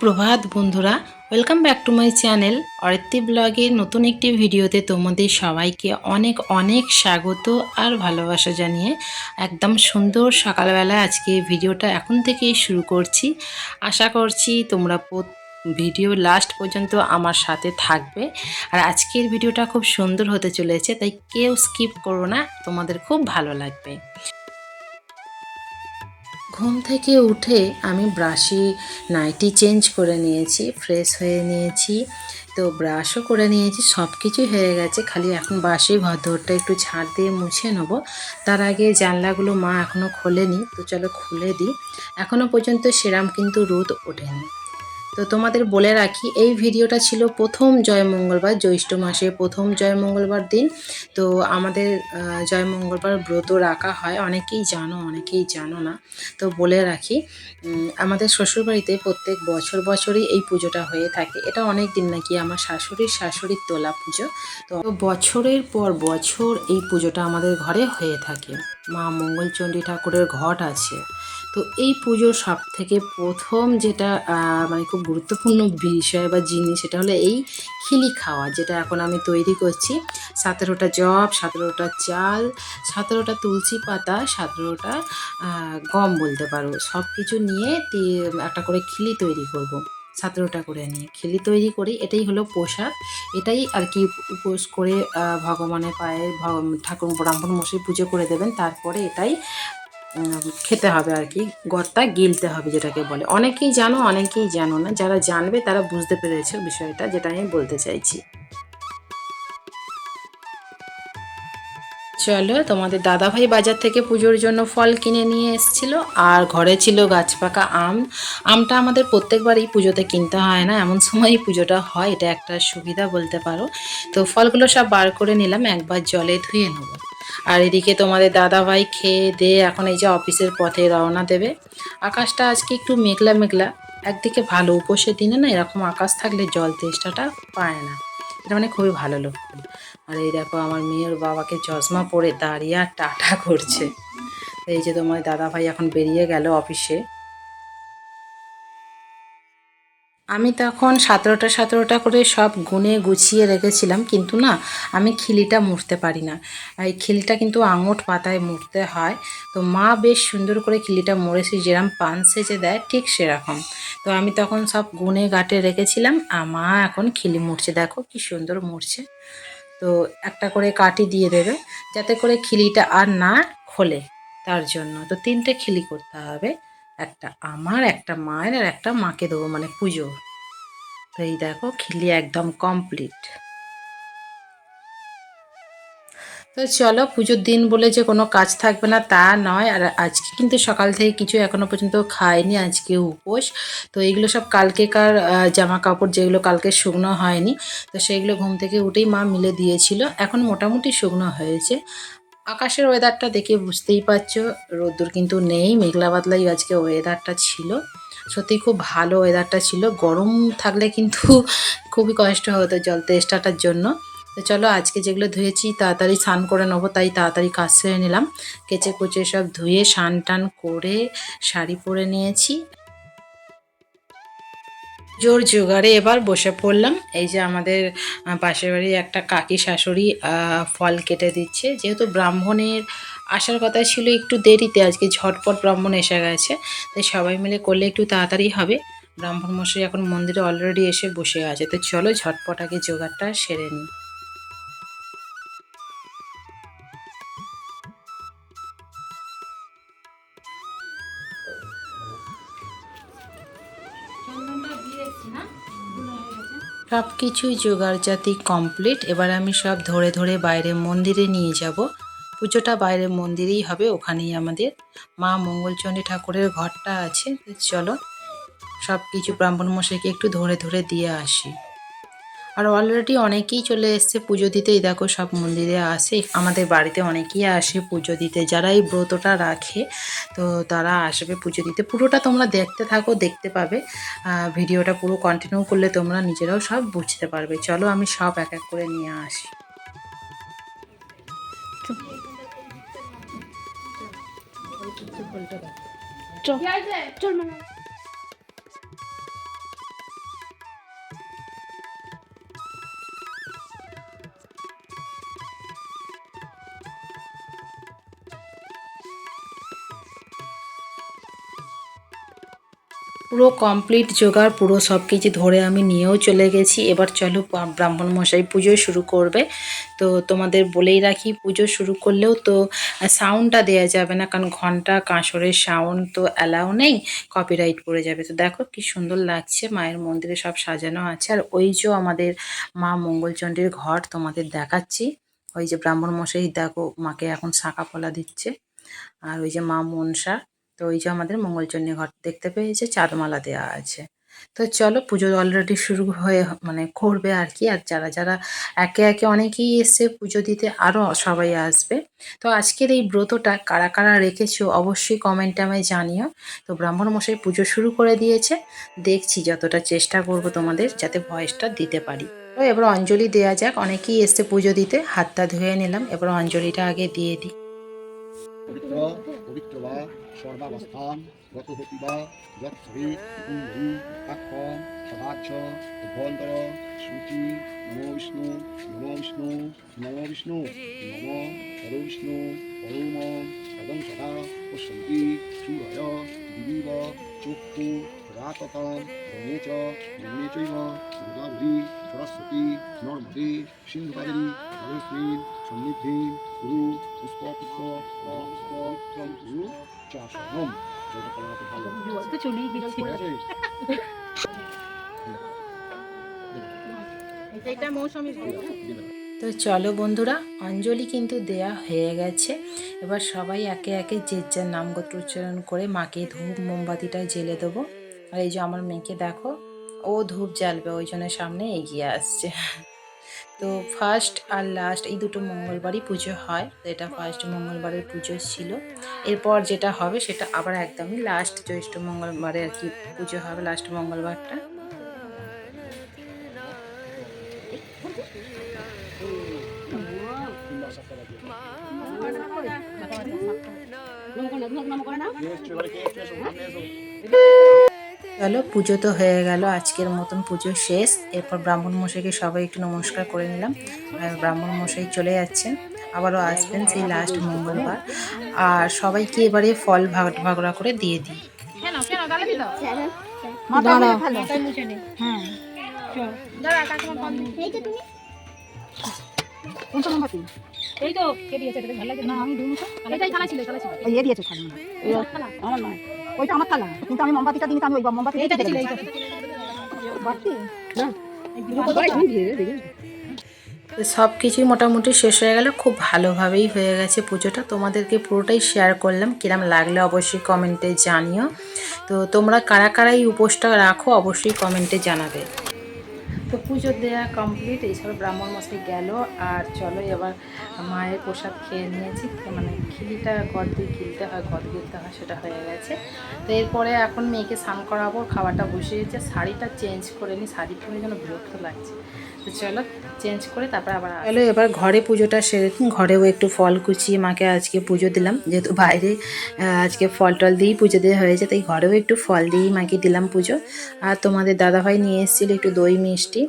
সুপ্রভাত বন্ধুরা welcome back to my channel Aritti ব্লগের নতুন একটি ভিডিওতে তোমাদের সবাইকে অনেক অনেক স্বাগত আর ভালোবাসা জানিয়ে একদম সুন্দর সকালবেলা আজকে ভিডিওটা এখন থেকেই শুরু করছি। আশা করছি তোমরা ভিডিও লাস্ট পর্যন্ত আমার সাথে থাকবে। আর আজকের ভিডিওটা খুব সুন্দর হতে চলেছে, তাই কেউ স্কিপ করো না, তোমাদের খুব ভালো লাগবে। ঘুম থেকে উঠে আমি ব্রাশি নাইটি চেঞ্জ করে নিয়েছি, ফ্রেশ হয়ে নিয়েছি। তো ব্রাশও করে নিয়েছি সব কিছুই হয়ে গেছে। খালি এখন বাসি ঘর দৌড়টা একটু ঝাড় দিয়ে মুছে নেব। তার আগে জানলাগুলো মা এখনও খোলেনি, তো চলো খুলে দিই। এখনও পর্যন্ত সেরাম কিন্তু রোদ ওঠেনি। তো তোমাদের বলে রাখি, এই ভিডিওটা ছিল প্রথম জয় মঙ্গলবার, জ্যৈষ্ঠ মাসে প্রথম জয় মঙ্গলবার দিন। তো আমাদের জয় মঙ্গলবার ব্রত রাখা হয়। অনেকেই জানো অনেকেই জানো না। তো বলে রাখি আমাদের শ্বশুরবাড়িতে প্রত্যেক বছর বছরই এই পুজোটা হয়ে থাকে। এটা অনেক দিন নাকি আমার শাশুড়ির শাশুড়ির তোলা পুজো। তো বছরের পর বছর এই পুজোটা আমাদের ঘরে হয়ে থাকে। মা মঙ্গলচণ্ডী ঠাকুরের ঘট আছে। তো এই পুজোর সব থেকে প্রথম যেটা মানে খুব গুরুত্বপূর্ণ বিষয় বা জিনিস সেটা হলো এই খিলি খাওয়া, যেটা এখন আমি তৈরি করছি। সতেরোটা জব সতেরোটা চাল, সতেরোটা তুলসী পাতা, সতেরোটা গম বলতে পারো। সব কিছু নিয়ে একটা করে খিলি তৈরি করব। সতেরোটা করে নিয়ে খিলি তৈরি করি। এটাই হলো প্রসাদ। এটাই আর কি উপোস করে ভগবানের পায়ে ঠাকুর, ব্রাহ্মণ মশাই পুজো করে দেবেন। তারপরে এটাই খেতে হবে আর কি গর্তা গিলতে হবে যেটাকে বলে। অনেকেই জানো অনেকেই জানো না। যারা জানবে, তারা বুঝতে পেরেছে বিষয়টা, যেটা আমি বলতে চাইছি। চলো, তোমাদের দাদাভাই বাজার থেকে পুজোর জন্য ফল কিনে নিয়ে এসেছিল, আর ঘরে ছিল গাছ পাকা আম। আমটা আমাদের প্রত্যেকবারই পুজোতে কিনতে হয় না, এমন সময়ই পুজোটা হয়, এটা একটা সুবিধা বলতে পারো। তো ফলগুলো সব বার করে নিলাম, একবার জলে ধুয়ে নেব। আর এদিকে তোমাদের দাদাভাই খেয়ে দিয়ে এখন এই যে অফিসের পথে রওনা দেবে। আকাশটা আজকে একটু মেঘলা মেঘলা। একদিকে ভালো উপসের দিনে না এরকম আকাশ থাকলে জল তেষ্টাটা পায় না। এটা মানে খুবই ভালো লক্ষণ আর এই দেখো আমার মেয়ের বাবাকে চশমা পরে দাঁড়িয়ে আর টাটা করছে। এই যে তোমার দাদা ভাই এখন বেরিয়ে গেল অফিসে। আমি তখন সতেরোটা সতেরোটা করে সব গুনে গুছিয়ে রেখেছিলাম, কিন্তু না, আমি খিলিটা মুড়তে পারি না। এই খিলিটা কিন্তু আঙট পাতায় মুড়তে হয়। তো মা বেশ সুন্দর করে খিলিটা মুড়েছি যেরকম পান সেজে দেয়, ঠিক সেরকম। তো আমি তখন সব গুনে গাটে রেখেছিলাম, আর মা এখন খিলি মুড়ছে। দেখো কি সুন্দর মুড়ছে। তো একটা করে কাটি দিয়ে দেবে, যাতে করে খিলিটা আর না খোলে তার জন্য। তো তিনটে খিলি করতে হবে। একটা আমার, একটা মায়ের আর একটা মাকে দেবো মানে পুজো। তো এই দেখো, খিলি একদম কমপ্লিট তো চলো, পুজোর দিন বলে যে কোনো কাজ থাকবে না তা নয়। আর আজকে কিন্তু সকাল থেকে কিছু এখনও পর্যন্ত খায়নি আজকে উপোস। তো এইগুলো সব কালকেকার জামা কাপড় যেগুলো কালকে শুকনো হয়নি, তো সেইগুলো ঘুম থেকে উঠেই মা মিলে দিয়েছিল। এখন মোটামুটি শুকনো হয়েছে। আকাশের ওয়েদারটা দেখে বুঝতেই পারছ, রোদ্দুর কিন্তু নেই মেঘলা বাদলাই আজকে ওয়েদারটা ছিল। সত্যি খুব ভালো ওয়েদারটা ছিল। গরম থাকলে কিন্তু খুবই কষ্ট হতো জল তেষ্টাটার জন্য। তো চলো আজকে যেগুলো ধুয়েছি তাড়াতাড়ি স্নান করে নেব, তাই তাড়াতাড়ি কাজ সেরে নিলাম। কেচে কুচে সব ধুয়ে স্নান টান করে শাড়ি পরে নিয়েছি। জোর জোগাড়ে এবার বসে পড়লাম। এই যে আমাদের পাশের বাড়ির একটা কাকি শাশুড়ি ফল কেটে দিচ্ছে। যেহেতু ব্রাহ্মণের আসার কথা ছিল একটু দেরিতে, আজকে ঝটপট ব্রাহ্মণ এসে গেছে। তাই সবাই মিলে করলে একটু তাড়াতাড়ি হবে। ব্রাহ্মণ মশাই এখন মন্দিরে অলরেডি এসে বসে আছে। তো চলো ঝটপট আগে জোগাড়টা সেরে নিই। সব কিছুই জোগাড়জাতি কমপ্লিট। এবার আমি সব ধরে ধরে বাইরে মন্দিরে নিয়ে যাব। পুজোটা বাইরে মন্দিরেই হবে, ওখানেই আমাদের। মা মঙ্গলচণ্ডী ঠাকুরের ঘরটা আছে চলো সব কিছু ব্রাহ্মণ মশাইকে একটু ধরে ধরে দিয়ে আসি। আর অলরেডি অনেকেই চলে এসছে পুজো দিতে। এই দেখো সব মন্দিরে আসে। আমাদের বাড়িতে অনেকেই আসে পুজো দিতে। যারা এই ব্রতটা রাখে, তো তারা আসবে পুজো দিতে। পুরোটা তোমরা দেখতে থাকো, দেখতে পাবে। ভিডিওটা পুরো কন্টিনিউ করলে তোমরা নিজেরাও সব বুঝতে পারবে। চলো আমি সব এক এক করে নিয়ে আসি। চল চল পুরো কমপ্লিট জোগাড়, পুরো সব কিছু ধরে আমি নিয়েও চলে গেছি। এবার চলো ব্রা- ব্রাহ্মণ মশাই পুজো শুরু করবে। তো তোমাদের বলেই রাখি, পুজো শুরু করলেও তো সাউন্ডটা দেওয়া যাবে না, কারণ ঘণ্টা, কাঁসরের সাউন্ড তো অ্যালাউ নেই কপিরাইট পড়ে যাবে। তো দেখো কি সুন্দর লাগছে, মায়ের মন্দিরে সব সাজানো আছে। আর ওই যে আমাদের মা মঙ্গলচণ্ডীর ঘর তোমাদের দেখাচ্ছি। ওই যে ব্রাহ্মণ মশাই দেখো, মাকে এখন শাঁখা পলা দিচ্ছে। আর ওই যে মা মনসা তো ওই যে আমাদের মঙ্গলচণ্ডী ঘর দেখতে পেয়েছে চাঁদমালা দেওয়া আছে। তো চলো, পুজো অলরেডি শুরু হয়ে মানে করবে আর কি। আর যারা যারা একে একে অনেকেই এসছে পুজো দিতে আরও সবাই আসবে। তো আজকের এই ব্রতটা কারা কারা রেখেছো অবশ্যই কমেন্টে আমায় জানিও। তো ব্রাহ্মণ মশাই পুজো শুরু করে দিয়েছে। দেখছি যতটা চেষ্টা করব তোমাদের যাতে ভয়েসটা দিতে পারি। তো এবার অঞ্জলি দেওয়া যাক। অনেকেই এসছে পুজো দিতে। হাতটা ধুয়ে নিলাম। এবার অঞ্জলিটা আগে দিয়ে দিই। সর্বাবস্থান গত হতি বা যৎসরি কুম্ভি কাক্ষম সদাচ্ছ অভ্যন্তর সূচি নমো বিষ্ণু নমো বিষ্ণু নমো বিষ্ণু, নম হর বিষ্ণু হরম পদম সদা পশ্যন্তি, চূড়য় দিবিব চক্ষু রাততম রমে চ রমে চৈব, গোদাবরী, সরস্বতী, নর্মদে সিন্ধুকাদেবী নরস্মিন সন্নিধি গুরু পুষ্প পুষ্প গুরু চাষনম যেটা করা তো ভালো। তো চলেই গেছে এটা মৌসুমি তো চলো বন্ধুরা অঞ্জলি কিন্তু দেয়া হয়ে গেছে। এবার সবাই একে একে যে যার নাম গোত্র উচ্চারণ করে মাকে ধূপ মোমবাতিটা জেলে দেবো। আর এই যে আমার মেয়েকে দেখো ও ধূপ জ্বালবে ওই জন্য সামনে এগিয়ে আসছে। তো ফার্স্ট আর লাস্ট এই দুটো মঙ্গলবারই পুজো হয় তো এটা ফার্স্ট মঙ্গলবারের পুজো ছিল এরপর যেটা হবে সেটা আবার একদমই লাস্ট জ্যৈষ্ঠ মঙ্গলবারে আর কি পুজো হবে লাস্ট মঙ্গলবারটা চলো পুজো তো হয়ে গেল আজকের মতন পুজো শেষ। এরপর ব্রাহ্মণ মশাইকে সবাই একটু নমস্কার করে নিলাম। আর ব্রাহ্মণ মশাই চলে যাচ্ছেন আবারও আসবেন সেই লাস্ট মঙ্গলবার। আর সবাইকে এবারে ফল ভাগ ভাগরা করে দিয়ে দিই। গালে। হ্যাঁ এই তো কে দিয়েছে? ভালো লাগে। না আমি দিইনি তো এটাই থালা ছিল থালা ছিল। ওই এ দিয়েছে খালি। এই। আমার নয়। ওইটা আমার থালা কিন্তু আমি মোমবাতিটা আমি ওই মোমবাতি সব কিছুই মোটামুটি শেষ হয়ে গেল খুব ভালোভাবেই হয়ে গেছে পুজোটা। তোমাদেরকে পুরোটাই শেয়ার করলাম কিরম লাগলে অবশ্যই কমেন্টে জানিও। তো তোমরা কারা কারা এই উপোসটা রাখো অবশ্যই কমেন্টে জানাবে। তো পুজো দেওয়া কমপ্লিট এইসব ব্রাহ্মণ মশাই গেল। আর চলো এবার মায়ের প্রসাদ খেয়ে নিয়েছি। মানে খিলিটা গদ দিয়ে গিলতে হয় গদ গিলতে হয়, সেটা হয়ে গেছে। তো এরপরে এখন মেয়েকে স্নান করাবো, খাবারটা বসিয়েছে শাড়িটা চেঞ্জ করে নিই শাড়ি পরে যেন বিরক্ত লাগছে। তো চলো চেঞ্জ করে তারপর আবার চলো এবার ঘরে পুজোটা সেরে। ঘরেও একটু ফল কুচিয়ে মাকে আজকে পুজো দিলাম। যেহেতু বাইরে আজকে ফল টল দিয়েই পুজো দেওয়া হয়েছে, তাই ঘরেও একটু ফল দিয়েই মাকে দিলাম পুজো। আর তোমাদের দাদাভাই নিয়ে এসেছিল একটু দই মিষ্টি।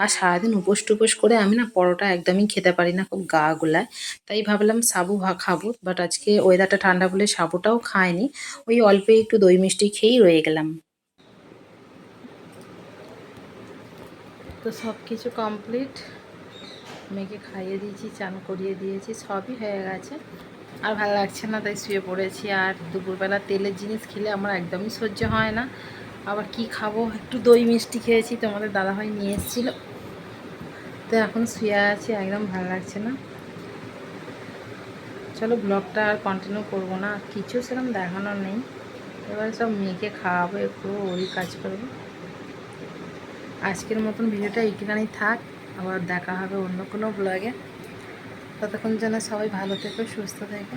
আর সারাদিন উপোস টুপোস করে আমি না পরোটা একদমই খেতে পারি না, খুব গা গুলায়। তাই ভাবলাম সাবু ভা খাব বাট আজকে ওয়েদারটা ঠান্ডা বলে সাবুটাও খায়নি ওই অল্পে একটু দই মিষ্টি খেয়েই রয়ে গেলাম। তো সব কিছু কমপ্লিট মেয়েকে খাইয়ে দিয়েছি, চান করিয়ে দিয়েছি, সবই হয়ে গেছে। আর ভালো লাগছে না, তাই শুয়ে পড়েছি। আর দুপুরবেলা তেলের জিনিস খেলে আমার একদমই সহ্য হয় না। আবার কি খাব? একটু দই মিষ্টি খেয়েছি তোমাদের দাদাভাই নিয়ে এসেছিল। তো এখন শুয়ে আছি, একদম ভালো লাগছে না। চলো ব্লগটা আর কন্টিনিউ করব না কিছু সেরকম দেখানোর নেই। এবার সব মেয়েকে খাওয়াবো, একটু ওই কাজ করব। আজকের মতন ভিডিওটা এইখানেই থাক, আবার দেখা হবে অন্য কোনো ব্লগে। ততক্ষণ যেন সবাই ভালো থেকো, সুস্থ থেকো।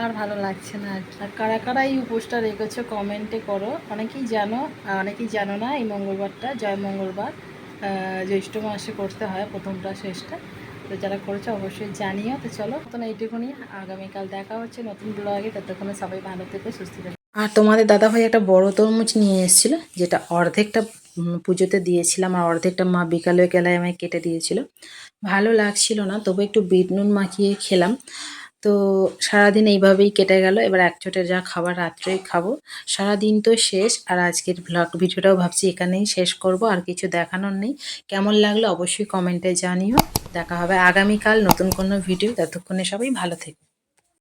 আর ভালো লাগছে না আর কারা কারা এই উপোসটা রেখেছো, কমেন্টে করো। অনেকেই জানো অনেকেই জানো না এই মঙ্গলবারটা, জয় মঙ্গলবার। জ্যৈষ্ঠ মাসে করতে হয় প্রথমটা, শেষটা। তো যারা করেছ অবশ্যই জানিও। তো চলো নতুন এইটুকুনি। আগামীকাল দেখা হচ্ছে নতুন ব্লগে ততক্ষণে সবাই ভালো থেকো, সুস্থ থেকো। আর তোমাদের দাদাভাই একটা বড় তরমুজ নিয়ে এসেছিল, যেটা অর্ধেকটা পুজোতে দিয়েছিলাম আর অর্ধেকটা মা বিকালে বেলায় আমায় কেটে দিয়েছিল। ভালো লাগছিল না, তবু একটু বিট নুন মাখিয়ে খেলাম। তো সারাদিন এইভাবেই কেটে গেল। এবার এক একচোটে যা খাবার রাত্রেই খাব। সারাদিন তো শেষ, আর আজকের ব্লগ ভিডিওটাও ভাবছি এখানেই শেষ করব, আর কিছু দেখানোর নেই। কেমন লাগল অবশ্যই কমেন্টে জানিও। দেখা হবে আগামীকাল নতুন কোনো ভিডিও ততক্ষণে সবাই ভালো থেকো।